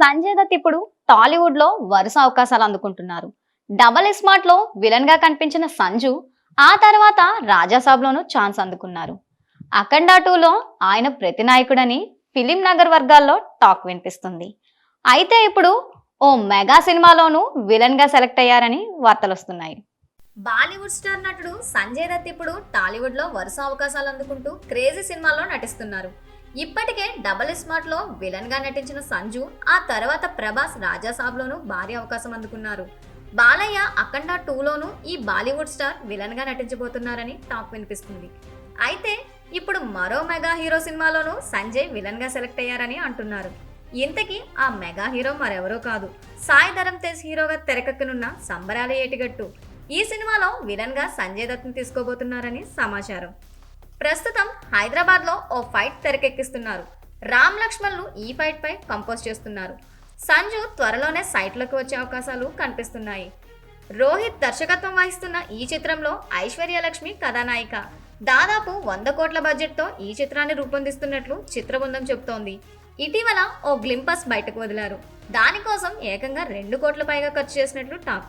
సంజయ్ దత్ ఇప్పుడు టాలీవుడ్లో వరుస అవకాశాలు అందుకుంటున్నారు. డబల్ స్మార్ట్లో విలన్గా కనిపించిన సంజు ఆ తర్వాత రాజాసాబ్లోనూ ఛాన్స్ అందుకున్నారు. అఖండ టూలో ఆయన ప్రతినాయకుడని ఫిలిం నగర్ వర్గాల్లో టాక్ వినిపిస్తుంది. అయితే ఇప్పుడు ఓ మెగా సినిమాలోనూ విలన్గా సెలెక్ట్ అయ్యారని వార్తలు వస్తున్నాయి. బాలీవుడ్ స్టార్ నటుడు సంజయ్ దత్ ఇప్పుడు టాలీవుడ్లో వరుస అవకాశాలు అందుకుంటూ క్రేజీ సినిమాల్లో నటిస్తున్నారు. ఇప్పటికే డబల్ స్మార్ట్లో విలన్గా నటించిన సంజు ఆ తర్వాత ప్రభాస్ రాజాసాబ్లోనూ భారీ అవకాశం అందుకున్నారు. బాలయ్య అఖండ టూలోనూ ఈ బాలీవుడ్ స్టార్ విలన్గా నటించబోతున్నారని టాక్ వినిపిస్తుంది. అయితే ఇప్పుడు మరో మెగా హీరో సినిమాలోనూ సంజయ్ విలన్గా సెలెక్ట్ అయ్యారని అంటున్నారు. ఇంతకీ ఆ మెగా హీరో మరెవరో కాదు. సాయి ధరమ్ తేజ్ హీరోగా తెరకెక్కనున్న సంబరాల ఏటిగట్టు. ఈ సినిమాలో విలన్గా సంజయ్ దత్ని తీసుకోబోతున్నారని సమాచారం. ప్రస్తుతం హైదరాబాద్లో ఓ ఫైట్ తెరకెక్కిస్తున్నారు. రామ్ లక్ష్మణ్లు ఈ ఫైట్ పై కంపోజ్ చేస్తున్నారు. సంజు త్వరలోనే సైట్లోకి వచ్చే అవకాశాలు కనిపిస్తున్నాయి. రోహిత్ దర్శకత్వం వహిస్తున్న ఈ చిత్రంలో ఐశ్వర్యలక్ష్మి కథానాయిక. దాదాపు వంద కోట్ల బడ్జెట్తో ఈ చిత్రాన్ని రూపొందిస్తున్నట్లు చిత్రబృందం చెబుతోంది. ఇటీవల ఓ గ్లింపస్ బయటకు వదిలారు. దానికోసం ఏకంగా రెండు కోట్ల పైగా ఖర్చు చేసినట్లు టాక్.